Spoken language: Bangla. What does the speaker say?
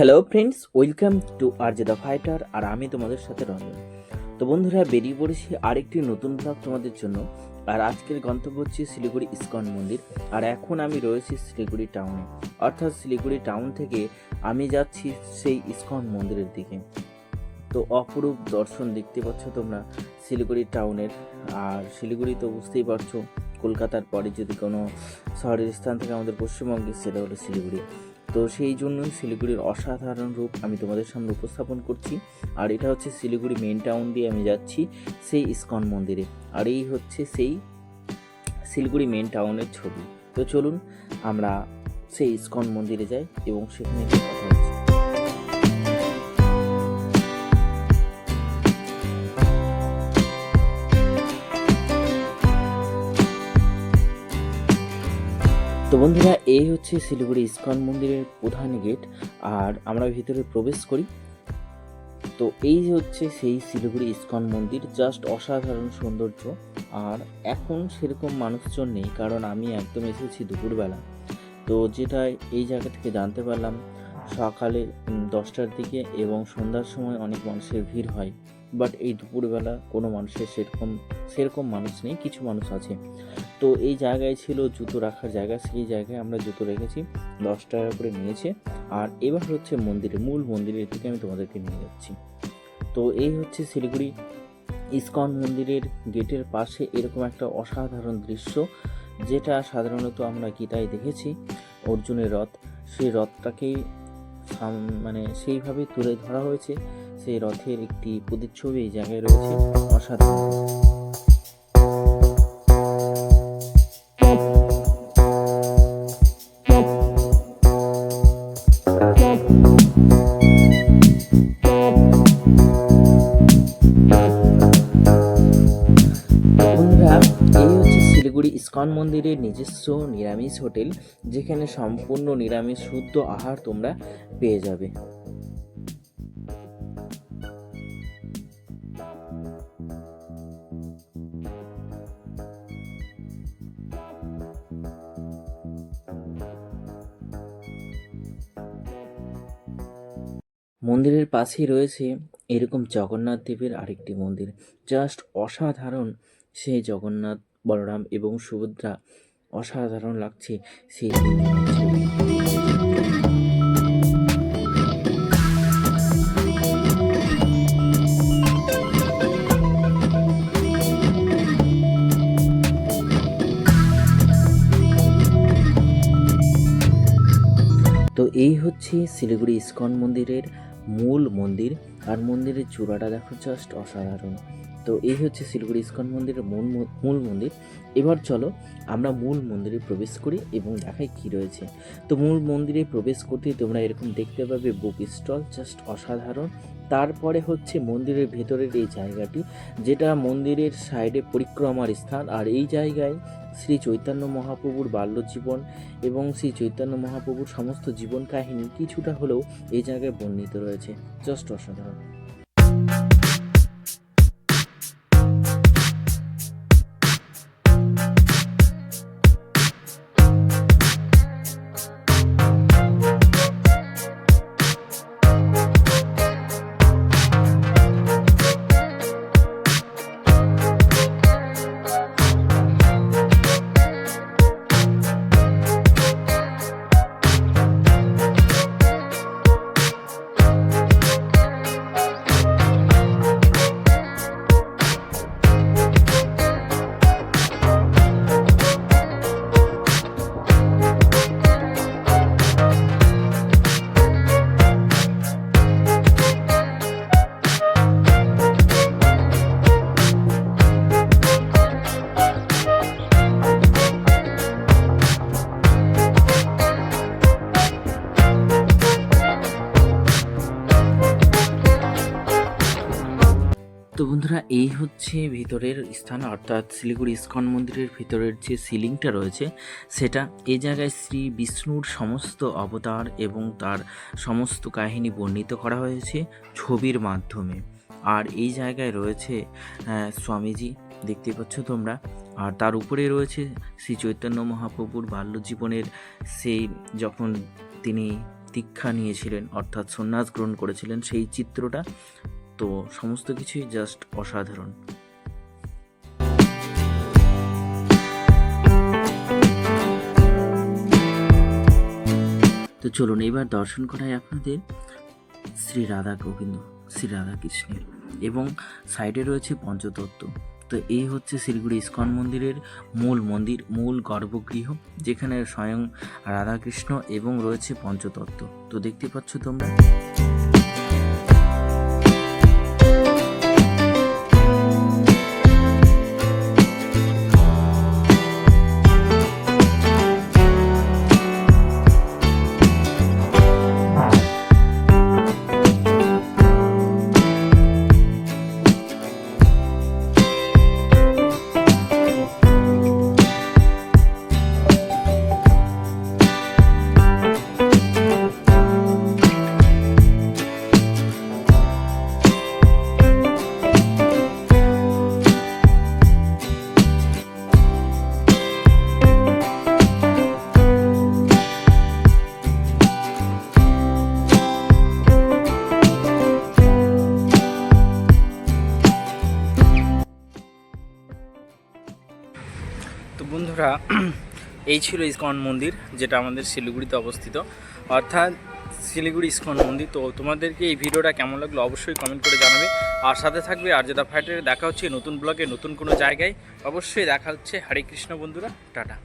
Hello friends welcome to RJ the fighter আর আমি তোমাদের সাথে রঞ্জন। তো বন্ধুরা, বেরিয়ে পড়েছি আরেকটি নতুন ব্লগ তোমাদের জন্য। আর আজকের গন্তব্য হচ্ছে শিলিগুড়ি ইস্কন মন্দির। আর এখন আমি রয়েছি শিলিগুড়ি টাউনে অর্থাৎ শিলিগুড়ি টাউন থেকে আমি যাচ্ছি সেই ইস্কন মন্দিরের দিকে। তো অপরূপ দর্শন দেখতে পাচ্ছ তোমরা শিলিগুড়ি টাউনের আর শিলিগুড়ি তো বুঝতেই পারছ, কলকাতার পরে যদি কোনো শহরের স্থান থেকে আমাদের পশ্চিমবঙ্গে সেটা হলো শিলিগুড়ি। তো সেই জন্যই শিলিগুড়ির অসাধারণ রূপ আমি তোমাদের সামনে উপস্থাপন করছি। আর এটা হচ্ছে শিলিগুড়ি মেন টাউন দিয়ে আমি যাচ্ছি, সেই ইস্কন মন্দিরে। আর এই হচ্ছে সেই শিলিগুড়ি মেন টাউনের ছবি। তো চলুন, আমরা সেই ইস্কন মন্দিরে যাই এবং সেখানে তো বন্ধুরা, এই হচ্ছে শিলিগুড়ি ইস্কন মন্দিরের প্রধান গেট, আর আমরা ভিতরে প্রবেশ করি। তো এই হচ্ছে সেই শিলিগুড়ি ইস্কন মন্দির জাস্ট অসাধারণ সৌন্দর্য। আর এখন সেরকম মানুষজন নেই, কারণ আমি একদম এসেছি দুপুরবেলা। তো যেটা এই জায়গা থেকে জানতে পারলাম, সকালে দশটার দিকে এবং সন্ধ্যার সময় অনেক মানুষের ভিড় হয়। বাট এই দুপুরবেলা কোনো মানুষের সেরকম সেরকম মানুষ নেই, কিছু মানুষ আছে। তো এই জায়গায় ছিল জুতো রাখার জায়গা, সেই জায়গায় আমরা জুতো রেখেছি, দশ টাকা করে নিয়েছে। আর এবার হচ্ছে মন্দিরে, মূল মন্দিরের দিকে আমি তোমাদেরকে নিয়ে যাচ্ছি। তো এই হচ্ছে শিলিগুড়ি ইস্কন মন্দিরের গেটের পাশে এরকম একটা অসাধারণ দৃশ্য, যেটা সাধারণত আমরা গীতায় দেখেছি। অর্জুনের রথ, সেই রথটাকেই মানে সেইভাবে তুলে ধরা হয়েছে। সেই রথের একটি প্রতিচ্ছবি জায়গায় রয়েছে অসাধারণ। শিলিগুড়ি ইস্কন মন্দিরের নিজস্ব নিরামিষ হোটেল, যেখানে সম্পূর্ণ নিরামিষ, শুদ্ধ আহার তোমরা পেয়ে যাবে। মন্দিরের পাশেই রয়েছে এরকম জগন্নাথ দেবের আরেকটি মন্দির। জাস্ট অসাধারণ সেই জগন্নাথ, বলরাম এবং সুভদ্রা অসাধারণ লাগছে সেই তো এই হচ্ছে শিলিগুড়ি ইস্কন মন্দিরের মূল মন্দির। আর মন্দিরের চূড়াটা দেখো জাস্ট অসাধারণ। তো এই হচ্ছে শিলিগুড়ি ইস্কন মন্দিরের মূল মূল মন্দির। এবার চলো আমরা মূল মন্দিরে প্রবেশ করি এবং দেখাই কি রয়েছে। তো মূল মন্দিরে প্রবেশ করতে তোমরা এরকম দেখতে পাবে বুক স্টল জাস্ট অসাধারণ। তারপরে হচ্ছে মন্দিরের ভেতরের এই জায়গাটি, যেটা মন্দিরের সাইডে পরিক্রমার স্থান। আর এই জায়গায় শ্রী চৈতন্য মহাপ্রভুর বাল্যজীবন এবং শ্রী চৈতন্য মহাপ্রভুর সমস্ত জীবন কাহিনী কিছুটা হলেও এই জায়গায় বর্ণিত রয়েছে। জাস্ট অসাধারণ। এই হচ্ছে ভিতরের স্থান, অর্থাৎ শিলিগুড়ি ইস্কন মন্দিরের ভিতরের যে সিলিংটা রয়েছে, সেটা এ জায়গায় শ্রী বিষ্ণুর সমস্ত অবতার এবং তার সমস্ত কাহিনী বর্ণিত করা হয়েছে ছবির মাধ্যমে। আর এই জায়গায় রয়েছে স্বামীজি, দেখতে পাচ্ছ তোমরা। আর তার উপরে রয়েছে শ্রী চৈতন্য মহাপ্রভুর বাল্য জীবনের সেই যখন তিনি দীক্ষা নিয়েছিলেন, অর্থাৎ সন্ন্যাস গ্রহণ করেছিলেন, সেই চিত্রটা। তো সমস্ত কিছুই জাস্ট অসাধারণ। তো চলুন এবার দর্শন করাই আপনাদের শ্রী রাধা গোবিন্দ, শ্রী রাধা কৃষ্ণের। এবং সাইডে রয়েছে পঞ্চতত্ত্ব। তো এই হচ্ছে শিলিগুড়ি ইস্কন মন্দিরের মূল মন্দির, মূল গর্ভগৃহ, যেখানে স্বয়ং রাধাকৃষ্ণ এবং রয়েছে পঞ্চতত্ত্ব। তো দেখতে পাচ্ছ তোমরা। বন্ধুরা এই ছিল ইস্কন মন্দির, যেটা আমাদের শিলিগুড়িতে অবস্থিত। অর্থাৎ শিলিগুড়ি ইস্কন মন্দির, তো তোমাদেরকে এই ভিডিওটা কেমন লাগল অবশ্যই কমেন্ট করে জানাবে। আর সাথে থাকবে আর যেটা ফাইটারে, দেখা হচ্ছে নতুন ব্লগে নতুন কোনো জায়গায়। অবশ্যই দেখা হচ্ছে। হরে কৃষ্ণ বন্ধুরা, টাটা।